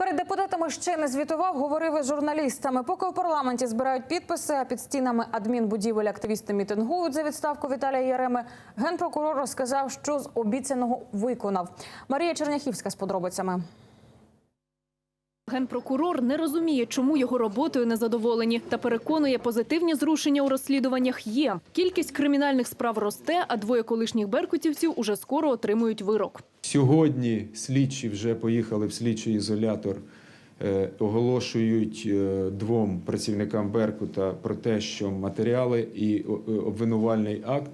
Перед депутатами ще не звітував, говорив із журналістами. Поки у парламенті збирають підписи, а під стінами адмінбудівель активісти мітингують за відставку Віталія Яреми. Генпрокурор розказав, що з обіцяного виконав. Марія Черняхівська з подробицями. Генпрокурор не розуміє, чому його роботою не задоволені, та переконує, позитивні зрушення у розслідуваннях є. Кількість кримінальних справ росте, а двоє колишніх беркутівців уже скоро отримують вирок. Сьогодні слідчі вже поїхали в слідчий ізолятор, е, оголошують е, двом працівникам Беркута про те, що матеріали і е, обвинувальний акт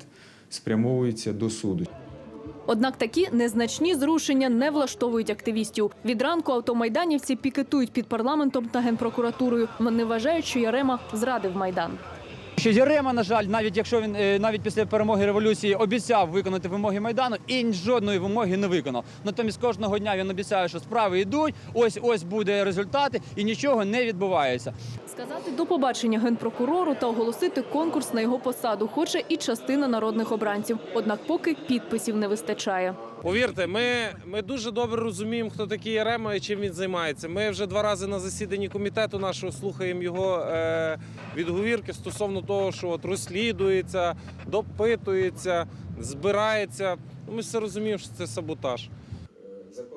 спрямовуються до суду. Однак такі незначні зрушення не влаштовують активістів. Від ранку автомайданівці пікетують під парламентом та генпрокуратурою. Вони вважають, що Ярема зрадив майдан. Що Ярема, на жаль, навіть якщо він е, навіть після перемоги революції обіцяв виконати вимоги майдану, і жодної вимоги не виконав. Натомість кожного дня він обіцяє, що справи йдуть. Ось ось буде результати, і нічого не відбувається. Сказати до побачення генпрокурору та оголосити конкурс на його посаду хоче і частина народних обранців. Однак поки підписів не вистачає. Повірте, ми, ми дуже добре розуміємо, хто такий Ярема і чим він займається. Ми вже два рази на засіданні комітету нашого слухаємо його е, відговірки стосовно того, що от розслідується, допитується, збирається. Ну, Ми все розуміємо, що це саботаж.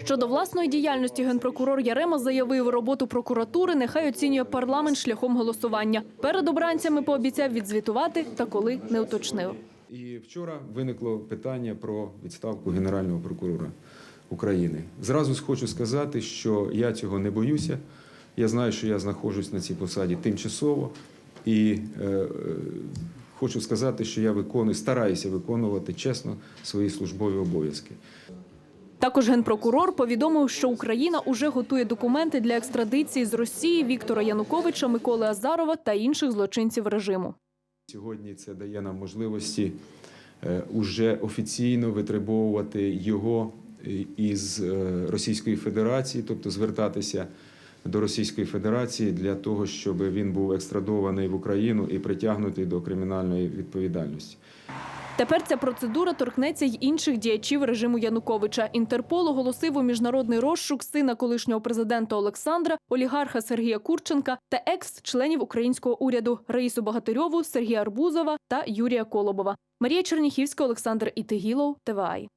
Щодо власної діяльності генпрокурор Ярема заявив, роботу прокуратури нехай оцінює парламент шляхом голосування. Перед обранцями пообіцяв відзвітувати, та коли не уточнив. І вчора виникло питання про відставку Генерального прокурора України. Зразу хочу сказати, що я цього не боюся. Я знаю, що я знаходжусь на цій посаді тимчасово, і е, е, хочу сказати, що я виконую, стараюся виконувати чесно свої службові обов'язки. Також генпрокурор повідомив, що Україна уже готує документи для екстрадиції з Росії Віктора Януковича, Миколи Азарова та інших злочинців режиму. Сьогодні це дає нам можливості е, уже офіційно витребовувати його е, із е, Російської Федерації, тобто звертатися до Російської Федерації для того, щоб він був екстрадований в Україну і притягнутий до кримінальної відповідальності. Тепер ця процедура торкнеться й інших діячів режиму Януковича. Інтерпол оголосив у міжнародний розшук сина колишнього президента Олександра, олігарха Сергія Курченка та екс-членів українського уряду Раїсу Багатирьову, Сергія Арбузова та Юрія Колобова. Марія Черніхівська, Олександр Ітигілов, ТВАЙ.